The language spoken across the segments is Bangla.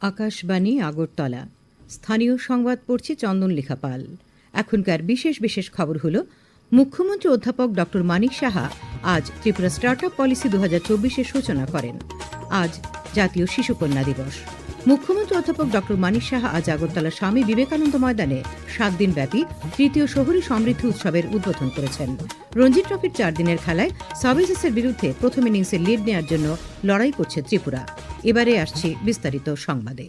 আকাশবাণী আগরতলা। স্থানীয় সংবাদ পড়ছি চন্দন লেখা পাল এখনকার বিশেষ বিশেষ খবর হল, মুখ্যমন্ত্রী অধ্যাপক ডক্টর মানিক সাহা আজ ত্রিপুরা স্টার্ট আপ পলিসি দু হাজার সূচনা করেন। আজ জাতীয় শিশুকন্যা দিবস। মুখ্যমন্ত্রী অধ্যাপক ডক্টর মানিক সাহা আজ আগরতলা স্বামী বিবেকানন্দ ময়দানে সাত দিন ব্যাপী তৃতীয় শহরী সমৃদ্ধি উৎসবের উদ্বোধন করেছেন। রঞ্জি ট্রফির চার দিনের খেলায় সার্ভিসেসের বিরুদ্ধে প্রথম ইনিংসে লিড নেওয়ার জন্য লড়াই করছে ত্রিপুরা। এবারে আসছি বিস্তারিত সংবাদে।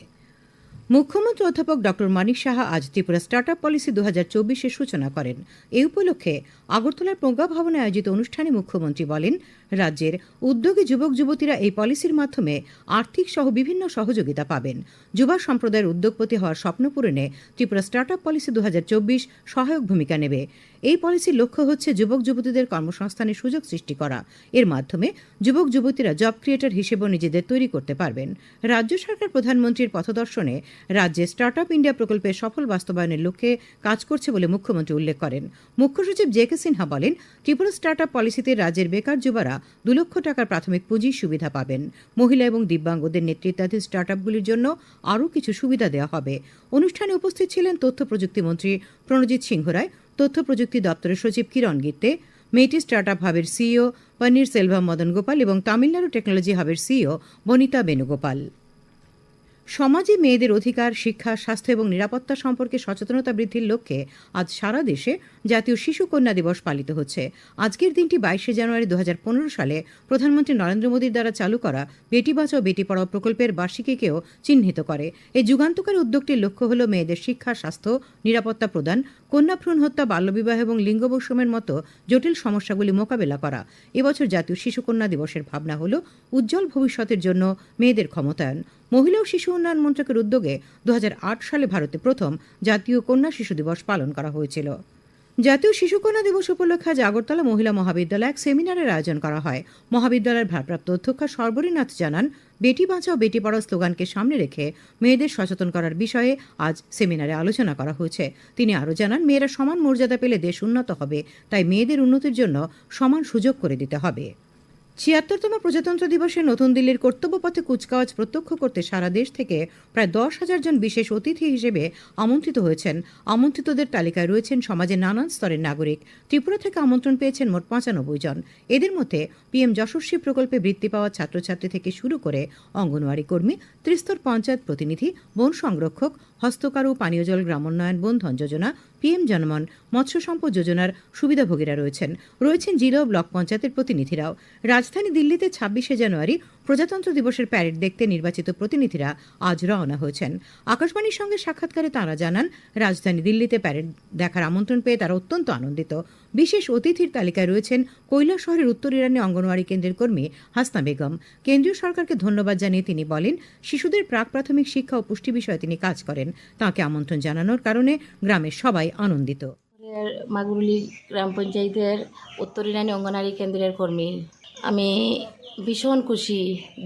মুখ্যমন্ত্রী অধ্যাপক ডক্টর মানিক সাহা আজ ত্রিপুরা স্টার্ট আপ পলিসি দু হাজার চব্বিশের সূচনা করেন। এই উপলক্ষে আগরতলার প্রজ্ঞা ভবনে আয়োজিত অনুষ্ঠানে মুখ্যমন্ত্রী বলেন, রাজ্যের উদ্যোগী যুবক যুবতীরা এই পলিসির মাধ্যমে আর্থিক সহ বিভিন্ন সহযোগিতা পাবেন। যুবা সম্প্রদায়ের উদ্যোগপতি হওয়ার স্বপ্ন পূরণে ত্রিপুরা স্টার্ট আপ পলিসি দু হাজার চব্বিশ সহায়ক ভূমিকা নেবে। এই পলিসির লক্ষ্য হচ্ছে যুবক যুবতীদের কর্মসংস্থানের সুযোগ সৃষ্টি করা। এর মাধ্যমে যুবক যুবতীরা জব ক্রিয়েটর হিসেবেও নিজেদের তৈরি করতে পারবেন। রাজ্য সরকার প্রধানমন্ত্রীর পথদর্শনে রাজ্যে স্টার্ট আপ ইন্ডিয়া প্রকল্পের সফল বাস্তবায়নের লক্ষ্যে কাজ করছে বলে মুখ্যমন্ত্রী উল্লেখ করেন। মুখ্য সচিব জে কে সিনহা বলেন, ত্রিপুরা স্টার্ট আপ পলিসিতে রাজ্যের বেকার যুবারা দু লক্ষ টাকার প্রাথমিক পুঁজির সুবিধা পাবেন। মহিলা এবং দিব্যাঙ্গদের নেতৃত্বাধীন স্টার্ট আপগুলির জন্য আরও কিছু সুবিধা দেওয়া হবে। অনুষ্ঠানে উপস্থিত ছিলেন তথ্য প্রযুক্তি মন্ত্রী প্রণজিৎ সিংহ রায়, তথ্য প্রযুক্তি দপ্তরের সচিব Kiran Gitte MeitY start up হাবের CEO Panneer Selva Madan Gopal এবং তামিলনাড়ু টেকনোলজি হাবের সিইও বনিতা বেণুগোপাল। সমাজে মেয়েদের অধিকার, শিক্ষা, স্বাস্থ্য এবং নিরাপত্তা সম্পর্কে সচেতনতা বৃদ্ধির লক্ষ্যে আজ সারা দেশে জাতীয় শিশু কন্যা দিবস পালিত হচ্ছে। আজকের দিনটি বাইশে জানুয়ারি দু হাজার পনেরো সালে প্রধানমন্ত্রী নরেন্দ্র মোদীর দ্বারা চালু করা বেটি বাঁচাও, বেটি পড়াও প্রকল্পের বার্ষিকীকেও চিহ্নিত করে। এই যুগান্তকারী উদ্যোগটির লক্ষ্য হল মেয়েদের শিক্ষা, স্বাস্থ্য, নিরাপত্তা প্রদান, কন্যা ভ্রূণ হত্যা বাল্যবিবাহ এবং লিঙ্গ বৈষম্যের মতো জটিল সমস্যাগুলি মোকাবেলা করা। এবছর জাতীয় শিশু কন্যা দিবসের ভাবনা হল উজ্জ্বল ভবিষ্যতের জন্য মেয়েদের ক্ষমতায়ন। মহিলা ও শিশু উন্নয়ন মন্ত্রকের উদ্যোগে দু হাজার আট সালে ভারতে প্রথম জাতীয় কন্যা শিশু দিবস পালন করা হয়েছিল। জাতীয় শিশুকন্যা দিবস উপলক্ষে আজ আগরতলা মহিলা মহাবিদ্যালয়ে এক সেমিনারের আয়োজন করা হয়। মহাবিদ্যালয়ের ভারপ্রাপ্ত অধ্যক্ষা সর্বরীনাথ জানান, বেটি বাঁচাও, বেটি পড়াও স্লোগানকে সামনে রেখে মেয়েদের সচেতন করার বিষয়ে আজ সেমিনারে আলোচনা করা হয়েছে। তিনি আরও জানান, মেয়েরা সমান মর্যাদা পেলে দেশ উন্নত হবে, তাই মেয়েদের উন্নতির জন্য সমান সুযোগ করে দিতে হবে। ছিয়াত্তরতম প্রজাতন্ত্র দিবসে নতুন দিল্লির কর্তব্যপথে কুচকাওয়াজ প্রত্যক্ষ করতে সারা দেশ থেকে প্রায় দশ হাজার জন বিশেষ অতিথি হিসেবে আমন্ত্রিত হয়েছেন। আমন্ত্রিতদের তালিকায় রয়েছেন সমাজের নানান স্তরের নাগরিক। ত্রিপুরা থেকে আমন্ত্রণ পেয়েছেন মোট পঁচানব্বই জন। এদের মধ্যে পিএম যশস্বী প্রকল্পে বৃত্তি পাওয়া ছাত্রছাত্রী থেকে শুরু করে অঙ্গনওয়াড়ি কর্মী, ত্রিস্তর পঞ্চায়েত প্রতিনিধি, বন সংরক্ষক, হস্তকারু, পানীয় জল গ্রামোন্নয়ন বন্ধন যোজনা পিএম জনমন মৎস্য সম্পদ যোজনার সুবিধাভোগীরা রয়েছেন। রয়েছেন জিলা ও ব্লক পঞ্চায়েতের প্রতিনিধিরাও। রাজধানী দিল্লিতে ছাব্বিশে জানুয়ারি প্রজাতন্ত্র দিবসের প্যারেড দেখতে নির্বাচিত প্রতিনিধিরা আজ রওনা হয়েছেন। আকাশবাণীর সঙ্গে সাক্ষাৎকারে তাঁরা জানান, রাজধানী দিল্লিতে প্যারেড দেখার আমন্ত্রণ পেয়ে তারা অত্যন্ত আনন্দিত। বিশেষ অতিথির তালিকায় রয়েছেন কৈলাস শহরের উত্তর ইরানি অঙ্গনওয়াড়ি কেন্দ্রের কর্মী হাসনা বেগম। কেন্দ্রীয় সরকারকে ধন্যবাদ জানিয়ে তিনি বলেন, শিশুদের প্রাক প্রাথমিক শিক্ষা ও পুষ্টি বিষয়ে তিনি কাজ করেন। তাঁকে আমন্ত্রণ জানানোর কারণে গ্রামের সবাই আনন্দিত। মাগুরুলি গ্রাম পঞ্চায়েতের উত্তর ইরানি অঙ্গনারী কেন্দ্রের কর্মী। আমি ভীষণ খুশি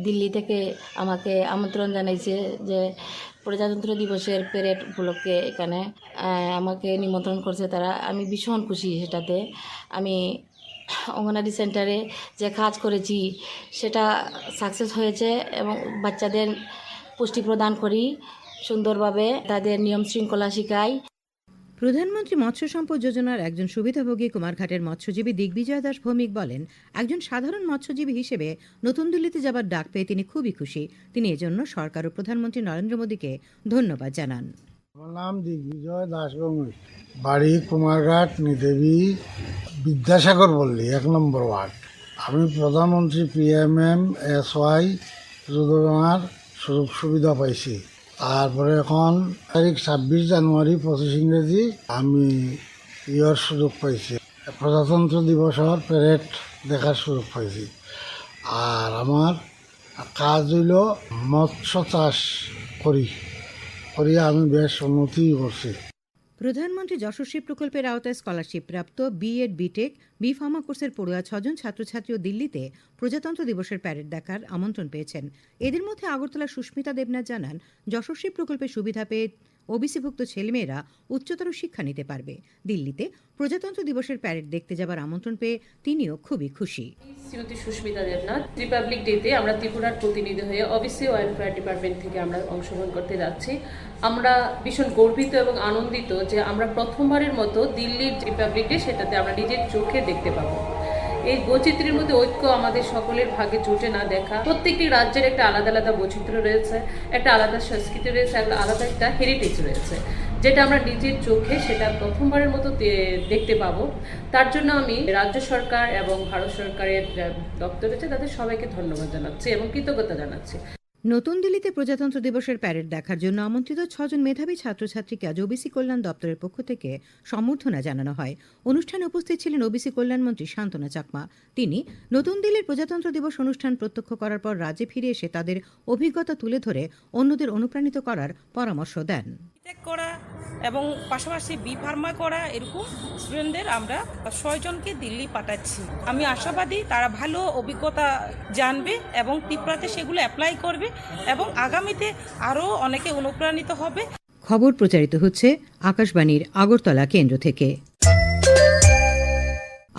দিল্লি থেকে আমাকে আমন্ত্রণ জানাইছে যে প্রজাতন্ত্র দিবসের প্যারেড উপলক্ষে এখানে আমাকে নিমন্ত্রণ করছে তারা। আমি ভীষণ খুশি সেটাতে। আমি অঙ্গনারী সেন্টারে যে কাজ করেছি সেটা সাকসেস হয়েছে এবং বাচ্চাদের পুষ্টি প্রদান করি সুন্দরভাবে, তাদের নিয়ম শৃঙ্খলা শেখাই। প্রধানমন্ত্রী মৎস্য সম্পদ যোজনার একজন সুবিধাভোগী কুমারঘাটের মৎস্যজীবী দিগ্বিজয় দাস ভৌমিক বলেন, একজন সাধারণ মৎস্যজীবী হিসেবে নতুন দিল্লিতে যাবার ডাক পেয়ে তিনি খুবই খুশি। তিনি এজন্য সরকার ও প্রধানমন্ত্রী নরেন্দ্র মোদীকে ধন্যবাদ জানান। আমার নাম দিগ্বিজয় দাসভৌমিক বাড়ি কুমারঘাট, নিদেবী বিদ্যাসাগর বললি এক নম্বর ওয়ার্ড। আমি প্রধানমন্ত্রী পিএমএম এস ওয়াই যোজনার সুযোগ সুবিধা পাইছি। তারপরে এখন তারিখ ছাব্বিশ জানুয়ারি পঁচিশ ইংরেজি, আমি ইয়র সুযোগ পাইছি। প্রজাতন্ত্র দিবসের প্যারেড দেখার সুযোগ পাইছি। আর আমার কাজ হইল মৎস্য চাষ করি। করিয়া আমি বেশ উন্নতি করছি। প্রধানমন্ত্রী যশস্বী প্রকল্পের আওতায় স্কলারশিপ প্রাপ্ত বিএড বিটেক বি ফার্মা কোর্সের পড়ুয়া ছজন ছাত্রছাত্রীও দিল্লিতে প্রজাতন্ত্র দিবসের প্যারেড দেখার আমন্ত্রণ পেয়েছেন। এদের মধ্যে আগরতলা সুস্মিতা দেবনাথ জানান যশস্বী প্রকল্পের সুবিধা পেয়ে ওবিসিভুক্ত ছেলেমেয়েরা উচ্চতর শিক্ষা নিতে পারবে। দিল্লিতে প্রজাতন্ত্র দিবসের প্যারেড দেখতে যাবার আমন্ত্রণ পেয়ে তিনিও খুবই খুশি। শ্রীমতী সুস্মিতা দেবনাথ রিপাবলিক ডেতে আমরা ত্রিপুরার প্রতিনিধি হয়ে অফিসে ওয়েলফেয়ার ডিপার্টমেন্ট থেকে আমরা অংশগ্রহণ করতে যাচ্ছি। আমরা ভীষণ গর্বিত এবং আনন্দিত যে আমরা প্রথমবারের মতো দিল্লির রিপাবলিক ডে সেটাতে আমরা নিজের চোখে দেখতে পাবো। এই বৈচিত্র্যের মধ্যে ঐক্য আমাদের সকলের ভাগে জুটে না দেখা। প্রত্যেকটি রাজ্যের একটা আলাদা আলাদা বৈচিত্র্য রয়েছে, একটা আলাদা সংস্কৃতি রয়েছে, একটা আলাদা একটা হেরিটেজ রয়েছে। যেটা আমরা নিজের চোখে সেটা প্রথমবারের মতো দেখতে পাবো। তার জন্য আমি রাজ্য সরকার এবং ভারত সরকারের দপ্তর রয়েছে, তাদের সবাইকে ধন্যবাদ জানাচ্ছি এবং কৃতজ্ঞতা জানাচ্ছি। নতুন দিল্লিতে প্রজাতন্ত্র দিবসের প্যারেড দেখার জন্য আমন্ত্রিত ছজন মেধাবী ছাত্রছাত্রীকে আজ ওবিসি কল্যাণ দপ্তরের পক্ষ থেকে সম্বর্ধনা জানানো হয়। অনুষ্ঠানে উপস্থিত ছিলেন ওবিসি কল্যাণমন্ত্রী শান্তনা চাকমা। তিনি, নতুন দিল্লির প্রজাতন্ত্র দিবস অনুষ্ঠান প্রত্যক্ষ করার পর রাজ্যে ফিরে এসে তাদের অভিজ্ঞতা তুলে ধরে অন্যদের অনুপ্রাণিত করার পরামর্শ দেন। করা এবং পাশাপাশি বি ফার্মা করা এরকম স্টুডেন্টদের আমরা ছয়জনকে দিল্লি পাঠাচ্ছি। আমি আশাবাদী তারা ভালো অভিজ্ঞতা জানবে এবং ত্রিপুরাতে সেগুলো অ্যাপ্লাই করবে এবং আগামীতে আরও অনেকে অনুপ্রাণিত হবে। খবর প্রচারিত হচ্ছে আকাশবাণীর আগরতলা কেন্দ্র থেকে।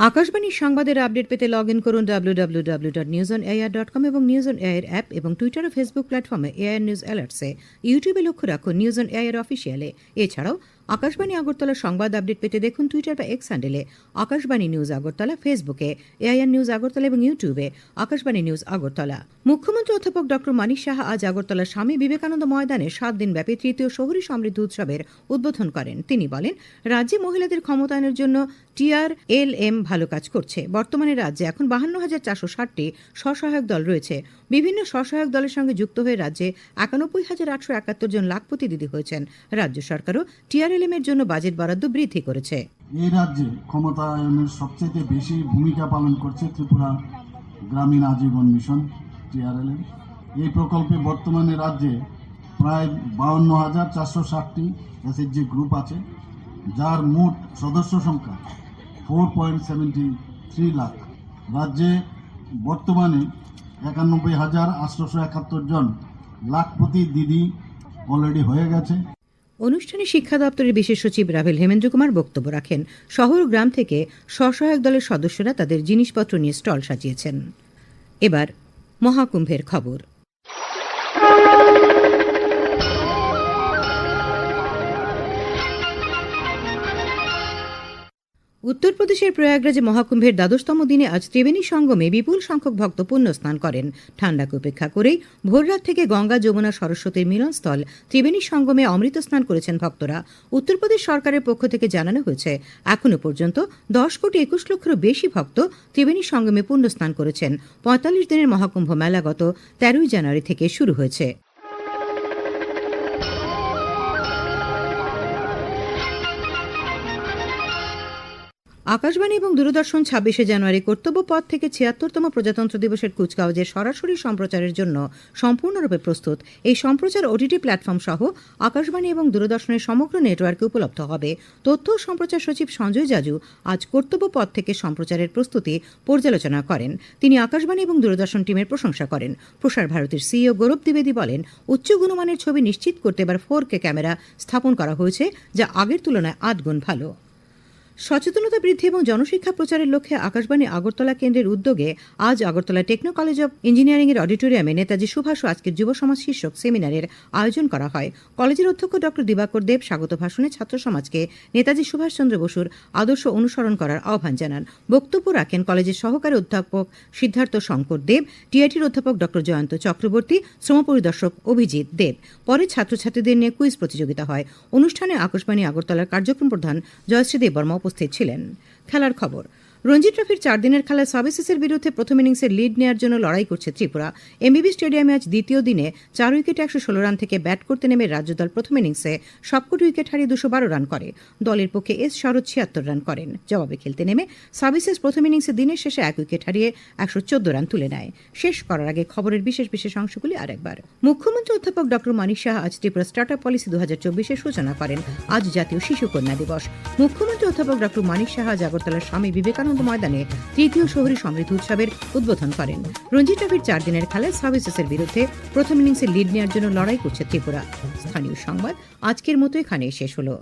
আকাশবাণীর সংবাদের আপডেট পেতে লগ ইন করুন W W news dot com এবং নিউজ অন এয়ার অ্যাপ এবং টুইটার ও ফেসবুক প্ল্যাটফর্মে এয়ার নিউজ অ্যালার্টসে ইউটিউবে লক্ষ্য রাখুন নিউজ অন এয়ার অফিসিয়ালে এছাড়াও আকাশবাণী আগরতলা সংবাদ আপডেট পেতে দেখুন টুইটার বা এক্স হ্যান্ডেলে আকাশবাণী নিউজ আগরতলা ফেসবুকে এআইআর নিউজ আগরতলা এবং ইউটিউবে আকাশবাণী নিউজ আগরতলা। মুখ্যমন্ত্রী অধ্যাপক ডক্টর মানিক সাহা আজ আগরতলার স্বামী বিবেকানন্দ ময়দানে সাত দিনব্যাপী তৃতীয় শহরী সমৃদ্ধি উৎসবের উদ্বোধন করেন। তিনি বলেন, রাজ্যে মহিলাদের ক্ষমতায়নের জন্য টিআর এল এম ভালো কাজ করছে। বর্তমানে রাজ্যে এখন বাহান্ন হাজার চারশো ষাটটি স্বসহায়ক দল রয়েছে। বিভিন্ন স্বসহায়ক দলের সঙ্গে যুক্ত হয়ে রাজ্যে একানব্বই হাজার আটশো একাত্তর জন লাখপতি দিদি হয়েছেন। রাজ্য সরকারও টিআরএলএম এর জন্য বাজেট বরাদ্দ বৃদ্ধি করেছে। এই রাজ্যে ক্ষমতায়নের সবচেয়ে বেশি ভূমিকা পালন করছে ত্রিপুরা গ্রামীণ আজীবন মিশন, টিআরএলএম। এই প্রকল্পে বর্তমানে রাজ্যে প্রায় বাউন্ন হাজার চারশো ষাটটি এসএইচজি গ্রুপ আছে, যার মোট সদস্য সংখ্যা four point seventy three lakh. রাজ্যে বর্তমানে একানব্বই হাজার আটশোশো একাত্তর জন লাখপতি দিদি অলরেডি হয়ে গেছে। অনুষ্ঠানে শিক্ষা দপ্তরের বিশেষ সচিব রাভেল হেমেন্দ্র কুমার বক্তব্য রাখেন। শহর গ্রাম থেকে স্বসহায়ক দলের সদস্যরা তাদের জিনিসপত্র নিয়ে স্টল সাজিয়েছেন। এবার মহাকুম্ভের খবর। উত্তরপ্রদেশের প্রয়াগরাজে মহাকুম্ভের দ্বাদশতম দিনে আজ ত্রিবেণী সঙ্গমে বিপুল সংখ্যক ভক্ত পুণ্য স্নান করেন। ঠান্ডাকে উপেক্ষা করেই ভোররাত থেকে গঙ্গা, যমুনা, সরস্বতীর মিলনস্থল ত্রিবেণী সঙ্গমে অমৃত স্নান করেছেন ভক্তরা। উত্তরপ্রদেশ সরকারের পক্ষ থেকে জানানো হয়েছে এখনও পর্যন্ত দশ কোটি একুশ লক্ষেরও বেশি ভক্ত ত্রিবেণী সঙ্গমে পুণ্য স্নান করেছেন। পঁয়তাল্লিশ দিনের মহাকুম্ভ মেলা গত তেরোই জানুয়ারি থেকে শুরু হয়েছে। আকাশবাণী এবং দূরদর্শন ছাব্বিশে জানুয়ারি কর্তব্য পথ থেকে ছিয়াত্তরতম প্রজাতন্ত্র দিবসের কুচকাওয়াজের সরাসরি সম্প্রচারের জন্য সম্পূর্ণরূপে প্রস্তুত। এই সম্প্রচার ওটিটি প্ল্যাটফর্ম সহ আকাশবাণী এবং দূরদর্শনের সমগ্র নেটওয়ার্কে উপলব্ধ হবে। তথ্য ও সম্প্রচার সচিব সঞ্জয় জাজু আজ কর্তব্য পথ থেকে সম্প্রচারের প্রস্তুতি পর্যালোচনা করেন। তিনি আকাশবাণী এবং দূরদর্শন টিমের প্রশংসা করেন। প্রসার ভারতীর সিইও গৌরব দ্বিবেদী বলেন, উচ্চ গুণমানের ছবি নিশ্চিত করতে এবার ফোর কে ক্যামেরা স্থাপন করা হয়েছে, যা আগের তুলনায় আট গুণ ভালো। সচেতনতা বৃদ্ধি এবং জনশিক্ষা প্রচারের লক্ষ্যে আকাশবাণী আগরতলা কেন্দ্রের উদ্যোগে আজ Agartala techno college of engineering এর অডিটোরিয়ামে নেতাজি সুভাষ আজকের যুব সমাজ শীর্ষক সেমিনারের আয়োজন করা হয়। কলেজের অধ্যক্ষ ডক্টর দিবাকর দেব স্বাগত ভাষণে ছাত্র সমাজকে নেতাজি সুভাষচন্দ্র বসুর আদর্শ অনুসরণ করার আহ্বান জানান। বক্তব্য রাখেন কলেজের সহকারী অধ্যাপক সিদ্ধার্থ শঙ্কর দেব, টিআইটির অধ্যাপক ডক্টর জয়ন্ত চক্রবর্তী, শ্রম পরিদর্শক অভিজিৎ দেব। পরে ছাত্রছাত্রীদের নিয়ে কুইজ প্রতিযোগিতা হয়। অনুষ্ঠানে আকাশবাণী আগরতলার কার্যক্রম প্রধান জয়শ্রী দেব দেববর্মা উপস্থিত ছিলেন। খেলার খবর রঞ্জি ট্রফির চার দিনের খেলায় সার্ভিসেসের বিরুদ্ধে প্রথম ইনিংসের লিড নেওয়ার জন্য লড়াই করছে ত্রিপুরা। এমবিবি স্টেডিয়ামে আজ দ্বিতীয় দিনে চার উইকেটে একশো ষোলো রান থেকে ব্যাট করতে নেমে রাজ্য দল প্রথম ইনিংসে সবকটি উইকেট হারিয়ে দুশো বারো রান করে। দলের পক্ষে এস শরৎ ছিয়াত্তর রান করেন। জবাবে খেলতে নেমে সার্ভিসেস প্রথম ইনিংসে দিনের শেষে এক উইকেট হারিয়ে একশো চোদ্দ রান তুলে নেয়। শেষ করার আগে খবরের বিশেষ বিশেষ অংশগুলি আরেকবার। মুখ্যমন্ত্রী অধ্যাপক ডক্টর মানিক শাহ আজ ত্রিপুরা স্টার্ট আপ পলিসি দু হাজার চব্বিশের সূচনা করেন। আজ জাতীয় শিশু কন্যা দিবস। মুখ্যমন্ত্রী অধ্যাপক ডক্টর মানিক সাহা আজ আগরতলার স্বামী বিবেকানন্দ বিবেকানন্দ ময়দানে তৃতীয় শহরী সমৃদ্ধ উৎসবের উদ্বোধন করেন। রঞ্জি ট্রফির চার দিনের খেলায় সার্ভিসেসের বিরুদ্ধে প্রথম ইনিংসে লিড নেওয়ার জন্য লড়াই করছে ত্রিপুরা। স্থানীয় সংবাদ আজকের মতো এখানে শেষ হলো।